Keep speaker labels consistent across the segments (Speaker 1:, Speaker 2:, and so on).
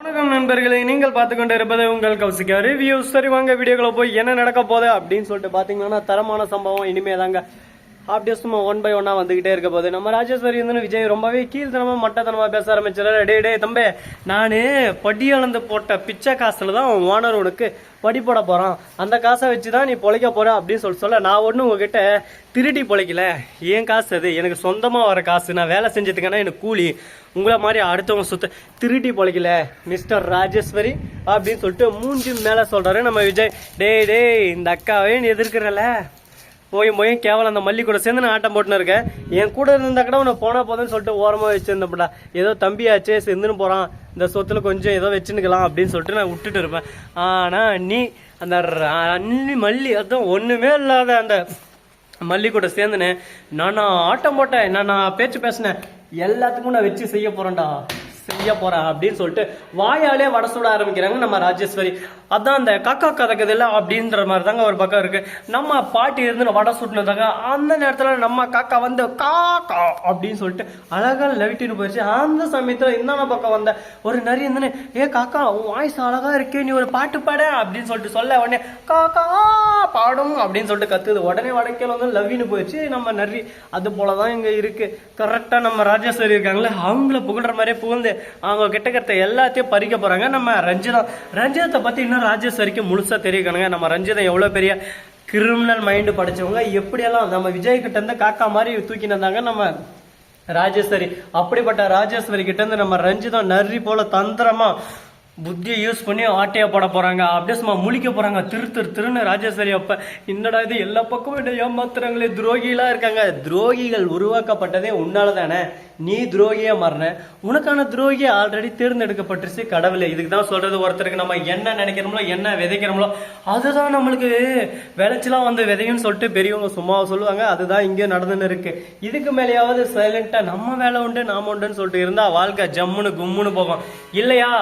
Speaker 1: வணக்கம் நண்பர்களே நீங்கள் பார்த்து கொண்டு இருப்பது உங்கள் கௌசிகா ரிவ்யூஸ். சரி வாங்க வீடியோக்குள்ள போய் என்ன நடக்க போகுது அப்படின்னு சொல்லிட்டு பார்த்தீங்கன்னா தரமான சம்பவம் இனிமே தாங்க அப்படியே சும்மா ஒன் பை ஒன்னா வந்துகிட்டே இருக்க போகுது. நம்ம ராஜேஸ்வரி வந்து விஜய் ரொம்பவே கீழ்த்தனமா மட்டத்தனமா பேச ஆரம்பிச்சிடறாரு. டே டே தம்பே நானு படி போட்ட பிச்சை காசுல தான் ஓனர் உனக்கு படி போட போறான். அந்த காசை வச்சு தான் நீ பொழைக்க போற அப்படின்னு சொல்லி சொல்ல நான் ஒன்றும் உங்ககிட்ட திருடி பொழைக்கல. ஏன் காசு அது. எனக்கு சொந்தமாக வர காசு. நான் வேலை செஞ்சதுக்கான எனக்கு கூலி. உங்களை மாதிரி அடுத்தவங்க சுத்த திருடி பொழைக்கல மிஸ்டர் ராஜேஸ்வரி அப்படின்னு சொல்லிட்டு மூஞ்சி மேலே சொல்கிறாரு நம்ம விஜய். டேய் டேய் இந்த அக்காவே நீ எதிர்க்கிறல போய் போய் கேவலம் அந்த மல்லி கூட சேர்ந்து நான் ஆட்டம் போட்டுன்னு இருக்கேன். என் கூட இருந்தா கூட உன்னை போனா போதுன்னு சொல்லிட்டு ஓரமா வச்சிருந்தப்படா ஏதோ தம்பியாச்சே செந்துன்னு போறான். இந்த சொத்துல கொஞ்சம் ஏதோ வச்சுன்னுக்கலாம் அப்படின்னு சொல்லிட்டு நான் விட்டுட்டு இருப்பேன். ஆனா நீ அந்த ர- மல்லி அதுவும் ஒண்ணுமே இல்லாத அந்த மல்லி கூட சேர்ந்துனேன் நான் நான் ஆட்டம் போட்டேன். நான் நான் பேச்சு பேசினேன். எல்லாத்துக்கும் நான் வச்சு செய்ய போறேன்டா. செய்ய போறா அப்படின்னு சொல்லிட்டு வாயாலே வடை சுட ஆரம்பிக்கிறாங்க நம்ம ராஜேஸ்வரி. அதான் அந்த காக்கா கதக்குதில்ல அப்படின்ற மாதிரி தாங்க ஒரு பக்கம் இருக்கு. நம்ம பாட்டி இருந்து வடை சுட்டினதாங்க அந்த நேரத்தில் நம்ம காக்கா வந்து காக்கா அப்படின்னு சொல்லிட்டு அழகா லவிட்டின்னு போயிடுச்சு அந்த சமயத்தில் இந்தான பக்கம் வந்த ஒரு நரி இருந்துன்னு ஏ காக்கா உன் வாய்ஸ் அழகா இருக்கே நீ ஒரு பாட்டு பாட அப்படின்னு சொல்லிட்டு சொல்ல உடனே காக்கா பாடும் அப்படின்னு சொல்லிட்டு கத்துது. உடனே வடக்கையில் வந்து லவ்வின்னு போயிடுச்சு. நம்ம நரி அது போல தான் இங்கே இருக்கு. கரெக்டாக நம்ம ராஜேஸ்வரி இருக்காங்களே அவங்கள புகழ்ற மாதிரியே புகழ்ந்து அவங்க கிட்ட கிட்ட எல்லாத்தையும் பறிக்க போகிறாங்க நம்ம ரஞ்சிதம் ரஞ்சிதத்தை பற்றி இன்னும் ராஜேஸ்வரிக்கு முழுசாக தெரிவிக்கணுங்க நம்ம ரஞ்சிதம் எவ்வளோ பெரிய கிரிமினல் மைண்டு படைச்சவங்க எப்படியெல்லாம் நம்ம விஜய் கிட்ட இருந்து காக்கா மாதிரி தூக்கின்னு இருந்தாங்க நம்ம ராஜேஸ்வரி அப்படிப்பட்ட ராஜேஸ்வரி கிட்ட இருந்து நம்ம ரஞ்சிதம் நரி போல தந்திரமா புத்தியை யூஸ் பண்ணி ஆட்டையை போட போகிறாங்க அப்படியே சும்மா முழிக்க போகிறாங்க திரு திரு திருன்னு ராஜேஸ்வரி அப்போ என்னடா இது? எல்லா பக்கமும் என்ன ஏமாத்துறாங்களே. துரோகிகளாக இருக்காங்க. துரோகிகள் உருவாக்கப்பட்டதே உன்னால தானே. நீ துரோகியாக மாறின. உனக்கான துரோகி ஆல்ரெடி தேர்ந்தெடுக்கப்பட்டுருச்சு கடவுளே. இதுக்கு தான் சொல்கிறது ஒருத்தருக்கு நம்ம என்ன நினைக்கிறோமோ என்ன விதைக்கிறோமோ அதுதான் நம்மளுக்கு விளைச்சலாம் வந்து விதையும்னு சொல்லிட்டு பெரியவங்க சும்மா சொல்லுவாங்க. அதுதான் இங்கே நடந்துன்னு இருக்கு. இதுக்கு மேலேயாவது சைலண்ட்டாக நம்ம வேலை உண்டு நாம உண்டுன்னு சொல்லிட்டு இருந்தால் வாழ்க்கை ஜம்முன்னு கும்முன்னு போகும். இல்லையா?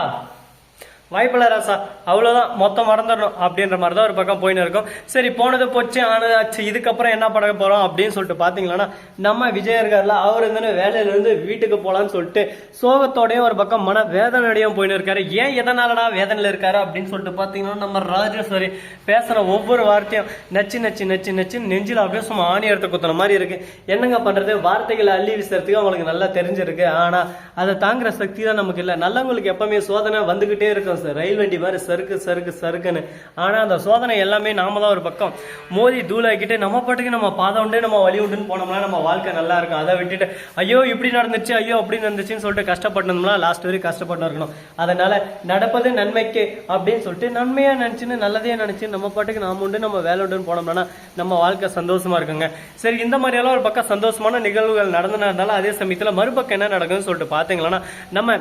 Speaker 1: வாய்ப்பில்ல ராசா. அவ்வளோதான் மொத்தம் மறந்துடணும் அப்படின்ற மாதிரி தான் ஒரு பக்கம் போயின்னு இருக்கும் சரி போனது போச்சு ஆனது ஆச்சு இதுக்கப்புறம் என்ன பண்ண போகிறோம் அப்படின்னு சொல்லிட்டு பாத்தீங்களன்னா நம்ம விஜய் இருக்கார்ல அவர் இருந்து வேலையிலேருந்து வீட்டுக்கு போகலான்னு சொல்லிட்டு சோகத்தோடையும் ஒரு பக்கம் மன வேதனையோடையும் போயின்னு இருக்காரு ஏன் எதனாலடா வேதனையில் இருக்காரு அப்படின்னு சொல்லிட்டு பார்த்தீங்கன்னா நம்ம ராஜேஸ்வரி பேசுகிற ஒவ்வொரு வார்த்தையும் நச்சு நச்சு நச்சு நச்சு நெஞ்சில் அப்படியே சும்மா ஆணி எடுத்து குத்துன மாதிரி இருக்கு. என்னங்க பண்ணுறது வார்த்தைகளை அள்ளி வீசுறதுக்கு அவங்களுக்கு நல்லா தெரிஞ்சிருக்கு. ஆனால் அதை தாங்குற சக்தி தான் நமக்கு இல்லை. நல்லவங்களுக்கு எப்பவுமே சோதனை வந்துக்கிட்டே இருக்கும். ரயில் வண்டி மாதிரி சறுக்கு சறுக்கு சறுக்குன்னு. ஆனா அந்த சோதனை எல்லாமே நாம தான் ஒரு பக்கம். மோதி தூளாக்கிட்டு நம்ம பாட்டுக்கு நம்ம பாதம் உண்டு நம்ம வழி உண்டுன்னு போனோம்னா நம்ம வாழ்க்கை நல்லா இருக்கும். அதை விட்டுட்டு ஐயோ இப்படி நடந்துச்சு ஐயோ அப்படி நடந்துச்சுன்னு சொல்லிட்டு கஷ்டப்பட்டோம்னா லாஸ்ட் வரைக்கும் கஷ்டப்பட்டு இருக்கணும். அதனால நடப்பது நன்மைக்கு அப்படின்னு சொல்லிட்டு நன்மையாக நினச்சின்னு நல்லதே நினச்சி நம்ம பாட்டுக்கு நாம உண்டு நம்ம வேலை உண்டுன்னு போனோம்னா நம்ம வாழ்க்கை சந்தோஷமா இருக்குங்க. சரி இந்த மாதிரியெல்லாம் ஒரு பக்கம் சந்தோஷமான நிகழ்வுகள் நடந்தனால அதே சமயத்தில் மறுபக்கம் என்ன நடக்குதுன்னு சொல்லிட்டு பாத்தீங்களன்னா நம்ம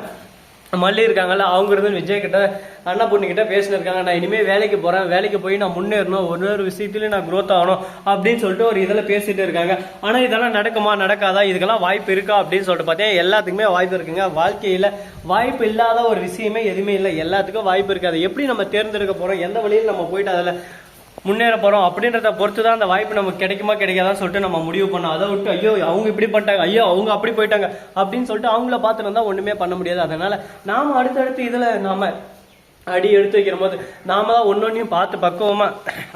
Speaker 1: மல்லி இருக்காங்கல்ல அவங்க இருந்து விஜய் கிட்ட அண்ணா பொண்ணுக்கிட்ட பேசினிருக்காங்க இருக்காங்க நான் இனிமேல் வேலைக்கு போகிறேன் வேலைக்கு போய் நான் முன்னேறணும் ஒரு ஒரு விஷயத்துலையும் நான் க்ரோத் ஆகணும் அப்படின்னு சொல்லிட்டு ஒரு இதில் பேசிட்டு இருக்காங்க. ஆனால் இதெல்லாம் நடக்குமா நடக்காதா இதுக்கெல்லாம் வாய்ப்பு இருக்கா அப்படின்னு சொல்லிட்டு பார்த்தீங்கன்னா எல்லாத்துக்குமே வாய்ப்பு இருக்குங்க. வாழ்க்கையில் வாய்ப்பு இல்லாத ஒரு விஷயமே எதுவுமே இல்லை. எல்லாத்துக்கும் வாய்ப்பு இருக்காது. எப்படி நம்ம தேர்ந்தெடுக்க போகிறோம் எந்த வழியில் நம்ம போயிட்டு அதில் முன்னேற போறோம் அப்படின்றத பொறுத்து தான் அந்த வாய்ப்பு நமக்கு கிடைக்குமா கிடைக்காதான்னு சொல்லிட்டு நம்ம முடிவு பண்ணோம். அதை விட்டு ஐயோ அவங்க இப்படி பண்ணிட்டாங்க ஐயோ அவங்க அப்படி போயிட்டாங்க அப்படின்னு சொல்லிட்டு அவங்கள பார்த்துட்டு இருந்தா ஒண்ணுமே பண்ண முடியாது. அதனால நாம அடுத்தடுத்து இதுல நாம அடி எடுத்து வைக்கிற போது நாம தான் ஒன்னொன்னையும் பார்த்து பக்குவமா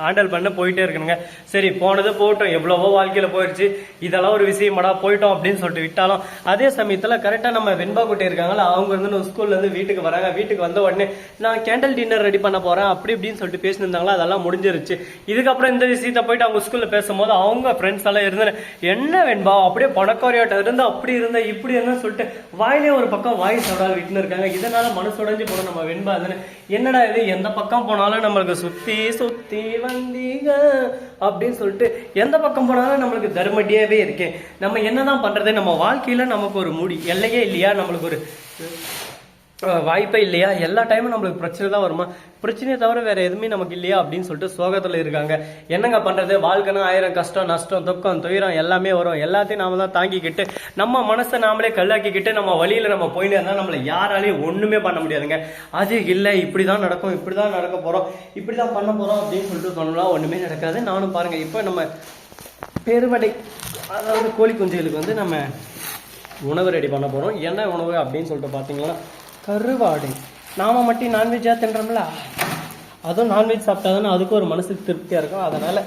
Speaker 1: ஹேண்டில் பண்ண போயிட்டே இருக்கணுங்க. சரி போனது போகட்டும். எவ்வளவோ வாழ்க்கையில போயிடுச்சு. இதெல்லாம் ஒரு விஷயமாடா போயிட்டோம் அப்படின்னு சொல்லிட்டு விட்டாலும் அதே சமயத்துல கரெக்டா நம்ம வெண்பா குட்டி இருக்காங்களா அவங்க வந்து ஸ்கூல்ல இருந்து வீட்டுக்கு வராங்க. வீட்டுக்கு வந்த உடனே நான் கேண்டல் டின்னர் ரெடி பண்ண போறேன். அப்படி இப்படின்னு சொல்லிட்டு பேசியிருந்தாங்களா அதெல்லாம் முடிஞ்சிருச்சு. இதுக்கப்புறம் இந்த விஷயத்த போயிட்டு அவங்க ஸ்கூல்ல பேசும்போது அவங்க ஃப்ரெண்ட்ஸ் எல்லாம் இருந்து என்ன வெண்பா? அப்படியே பணக்காரியாட்டம் இருந்து அப்படி இருந்த இப்படி இருந்தா சொல்லிட்டு வாயிலே ஒரு பக்கம் வாய் சோடா விட்டுன்னு இருக்காங்க. இதனால மனசு உடைஞ்சு போன நம்ம வெண்பா அதுன்னு என்னடா இது? எந்த பக்கம் போனாலும் நம்மளுக்கு சுத்தி சுத்தி வந்தீங்க அப்படின்னு சொல்லிட்டு எந்த பக்கம் போனாலும் நம்மளுக்கு தர்மடியாவே இருக்கு நம்ம என்னதான் பண்றது நம்ம வாழ்க்கையில நமக்கு ஒரு முடி. எல்லையே இல்லையா? நம்மளுக்கு ஒரு வாய்ப்பே இல்லையா? எல்லா டைமும் நம்மளுக்கு பிரச்சனை தான் வருமா? பிரச்சனையை தவிர வேற எதுவுமே நமக்கு இல்லையா? அப்படின்னு சொல்லிட்டு சோகத்துல இருக்காங்க. என்னங்க பண்றது? வாழ்க்கைனா ஆயிரம் கஷ்டம் நஷ்டம் துக்கம் துயரம் எல்லாமே வரும். எல்லாத்தையும் நாம தான் தாங்கிக்கிட்டு நம்ம மனசை நாமளே கல்லாக்கிக்கிட்டு நம்ம வழியில நம்ம போயிட்டு இருந்தா நம்மளை யாராலையும் ஒண்ணுமே பண்ண முடியாதுங்க. அது இல்லை இப்படிதான் நடக்கும் இப்படிதான் நடக்க போறோம் இப்படிதான் பண்ண போறோம் அப்படின்னு சொல்லிட்டு சொன்னோம்னா ஒண்ணுமே நடக்காது. நானும் பாருங்க இப்போ நம்ம பெருவடை அதாவது கோழி குஞ்சுகளுக்கு வந்து நம்ம உணவு ரெடி பண்ண போறோம். என்ன உணவு அப்படின்னு சொல்லிட்டு பார்த்தீங்கன்னா கருவாடு. நாம மட்டும் நான்வெஜ்ஜாக தின்றோம்ல? அதுவும் நான்வெஜ் சாப்பிட்டா தானே அதுக்கும் ஒரு மனசுக்கு திருப்தியாக இருக்கும். அதனால்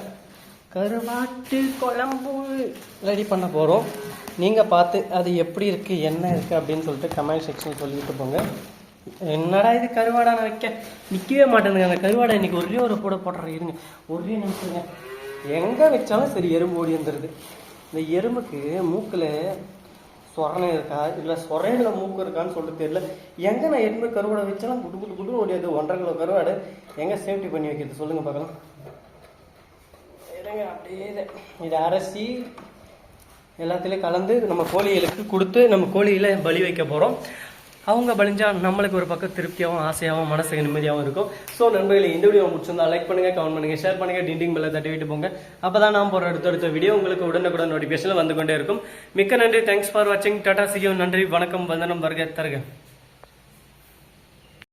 Speaker 1: கருவாட்டு குழம்பு ரெடி பண்ண போகிறோம் நீங்கள் பார்த்து அது எப்படி இருக்குது என்ன இருக்குது அப்படின்னு சொல்லிட்டு கமெண்ட் செக்ஷன் சொல்லிட்டு போங்க. என்னடா இது கருவாடா நான் வைக்க நிற்கவே மாட்டேங்குது அந்த கருவாடை இன்னைக்கு ஒரே ஒரு போட போடுறேன். இருங்க. ஒரே நிமிஷங்க எங்கே வச்சாலும் சரி எறும்பு ஓடி வந்துடுது இந்த எறும்புக்கு மூக்கில் சொரணை இருக்கா? இல்லை சொரையில் மூக்கு இருக்கான்னு சொல்லிட்டு தெரியல. எங்கே நான் எறும்பு கருவாடை வச்சாலும் குடு குடு குடு ஓடியாது ஒன்றரை கிலோ கருவாடு எங்கே சேஃப்டி பண்ணி வைக்கிறது? சொல்லுங்கள் பார்க்கலாம். இருங்க அப்படியே இதை. அரைச்சி எல்லாத்துலேயும் கலந்து நம்ம கோழிகளுக்கு கொடுத்து நம்ம கோழியில் பலி வைக்க போகிறோம் அவங்க பலிஞ்சா நம்மளுக்கு ஒரு பக்கம் திருப்தியாகவும் ஆசையாகவும் மனசுக்கு நிம்மதியாகவும் இருக்கும். ஸோ நண்பர்களே இந்த வீடியோ முடிச்சிருந்தா லைக் பண்ணுங்க கமெண்ட் பண்ணுங்க ஷேர் பண்ணுங்க டிண்டிங் பெல்ல தட்டி விட்டு போங்க. அப்பதான் நான் போகிற அடுத்த அடுத்த வீடியோ உங்களுக்கு உடனுக்குடன் நோட்டிஃபிகேஷன் வந்து கொண்டே இருக்கும். மிக்க நன்றி. தேங்க்ஸ் ஃபார் வாட்சிங் டாடா சியோ நன்றி. வணக்கம். வந்தனம். வருக. தருக.